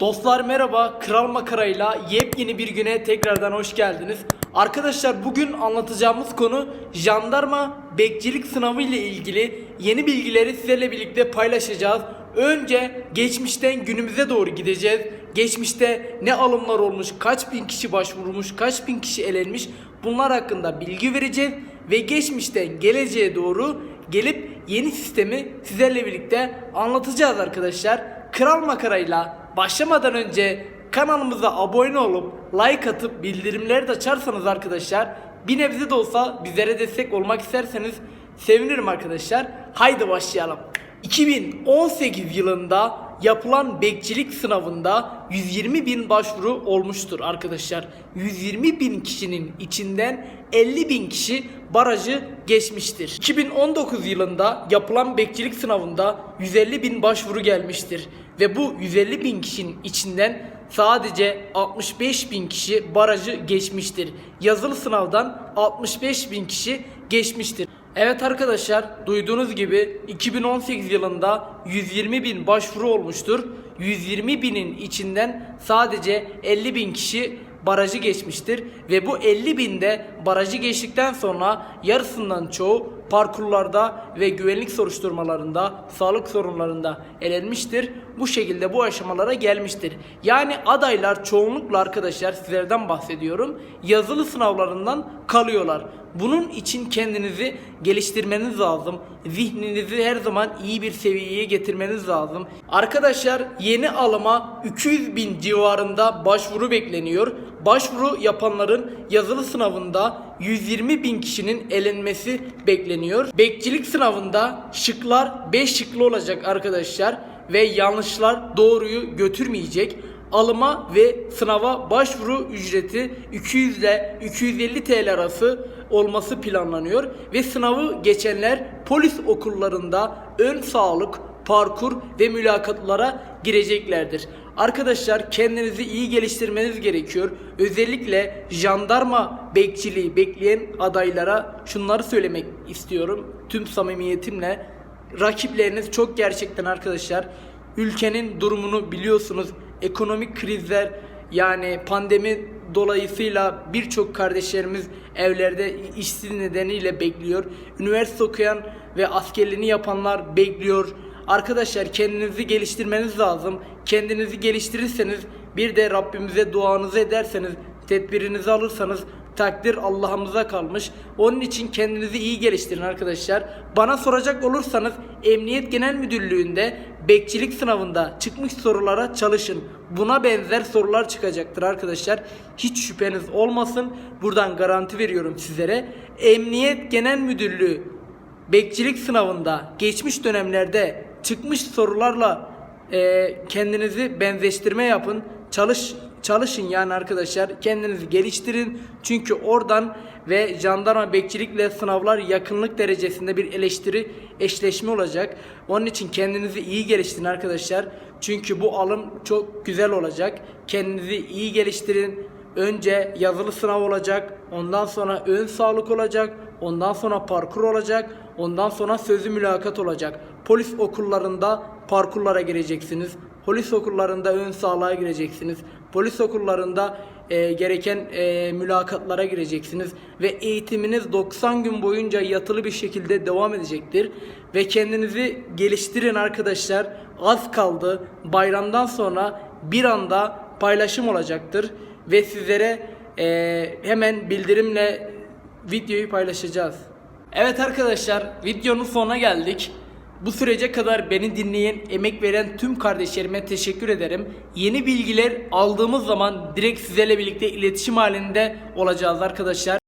Dostlar merhaba, Kral Makara'yla yepyeni bir güne tekrardan hoş geldiniz. Arkadaşlar bugün anlatacağımız konu jandarma bekçilik sınavı ile ilgili yeni bilgileri sizlerle birlikte paylaşacağız. Önce geçmişten günümüze doğru gideceğiz. Geçmişte ne alımlar olmuş, kaç bin kişi başvurmuş, kaç bin kişi elenmiş bunlar hakkında bilgi vereceğiz. Ve geçmişten geleceğe doğru gelip yeni sistemi sizlerle birlikte anlatacağız arkadaşlar. Kral Makara'yla başlamadan önce kanalımıza abone olup like atıp bildirimleri de açarsanız arkadaşlar bir nebze de olsa bizlere destek olmak isterseniz sevinirim arkadaşlar. Haydi başlayalım. 2018 yılında yapılan bekçilik sınavında 120 bin başvuru olmuştur arkadaşlar. 120 bin kişinin içinden 50 bin kişi barajı geçmiştir. 2019 yılında yapılan bekçilik sınavında 150 bin başvuru gelmiştir. Ve bu 150 bin kişinin içinden sadece 65 bin kişi barajı geçmiştir. Yazılı sınavdan 65 bin kişi geçmiştir. Evet arkadaşlar duyduğunuz gibi 2018 yılında 120 bin başvuru olmuştur. 120 binin içinden sadece 50 bin kişi barajı geçmiştir ve bu 50 binde barajı geçtikten sonra yarısından çoğu parkurlarda ve güvenlik soruşturmalarında, sağlık sorunlarında elenmiştir. Bu şekilde bu aşamalara gelmiştir. Yani adaylar çoğunlukla arkadaşlar sizlerden bahsediyorum. Yazılı sınavlarından kalıyorlar. Bunun için kendinizi geliştirmeniz lazım. Zihninizi her zaman iyi bir seviyeye getirmeniz lazım. Arkadaşlar yeni alıma 200 bin civarında başvuru bekleniyor. Başvuru yapanların yazılı sınavında 120 bin kişinin elenmesi bekleniyor. Bekçilik sınavında şıklar 5 şıklı olacak arkadaşlar ve yanlışlar doğruyu götürmeyecek alıma ve sınava başvuru ücreti 200 ile 250 TL arası olması planlanıyor ve sınavı geçenler polis okullarında ön sağlık, parkur ve mülakatlara gireceklerdir. Arkadaşlar kendinizi iyi geliştirmeniz gerekiyor. Özellikle jandarma bekçiliği bekleyen adaylara şunları söylemek istiyorum. Tüm samimiyetimle rakipleriniz çok gerçekten arkadaşlar. Ülkenin durumunu biliyorsunuz. Ekonomik krizler yani pandemi dolayısıyla birçok kardeşlerimiz evlerde işsiz nedeniyle bekliyor. Üniversite okuyan ve askerliğini yapanlar bekliyor. Arkadaşlar kendinizi geliştirmeniz lazım. Kendinizi geliştirirseniz bir de Rabbimize duanızı ederseniz tedbirinizi alırsanız takdir Allah'ımıza kalmış. Onun için kendinizi iyi geliştirin arkadaşlar. Bana soracak olursanız Emniyet Genel Müdürlüğü'nde bekçilik sınavında çıkmış sorulara çalışın. Buna benzer sorular çıkacaktır arkadaşlar. Hiç şüpheniz olmasın. Buradan garanti veriyorum sizlere. Emniyet Genel Müdürlüğü bekçilik sınavında geçmiş dönemlerde çıkmış sorularla e, kendinizi benzeştirme yapın. Çalış çalışın yani arkadaşlar. Kendinizi geliştirin. Çünkü oradan ve jandarma bekçilikle sınavlar yakınlık derecesinde bir eleştiri eşleşme olacak. Onun için kendinizi iyi geliştirin arkadaşlar. Çünkü bu alım çok güzel olacak. Kendinizi iyi geliştirin. Önce yazılı sınav olacak. Ondan sonra ön sağlık olacak. Ondan sonra parkur olacak. Ondan sonra sözlü mülakat olacak. Polis okullarında parkurlara gireceksiniz. Polis okullarında ön sağlığa gireceksiniz. Polis okullarında e, gereken e, mülakatlara gireceksiniz ve eğitiminiz 90 gün boyunca yatılı bir şekilde devam edecektir ve kendinizi geliştirin arkadaşlar. Az kaldı. Bayramdan sonra bir anda paylaşım olacaktır ve sizlere e, hemen bildirimle videoyu paylaşacağız. Evet arkadaşlar videonun sonuna geldik. Bu sürece kadar beni dinleyen, emek veren tüm kardeşlerime teşekkür ederim. Yeni bilgiler aldığımız zaman direkt sizlerle birlikte iletişim halinde olacağız arkadaşlar.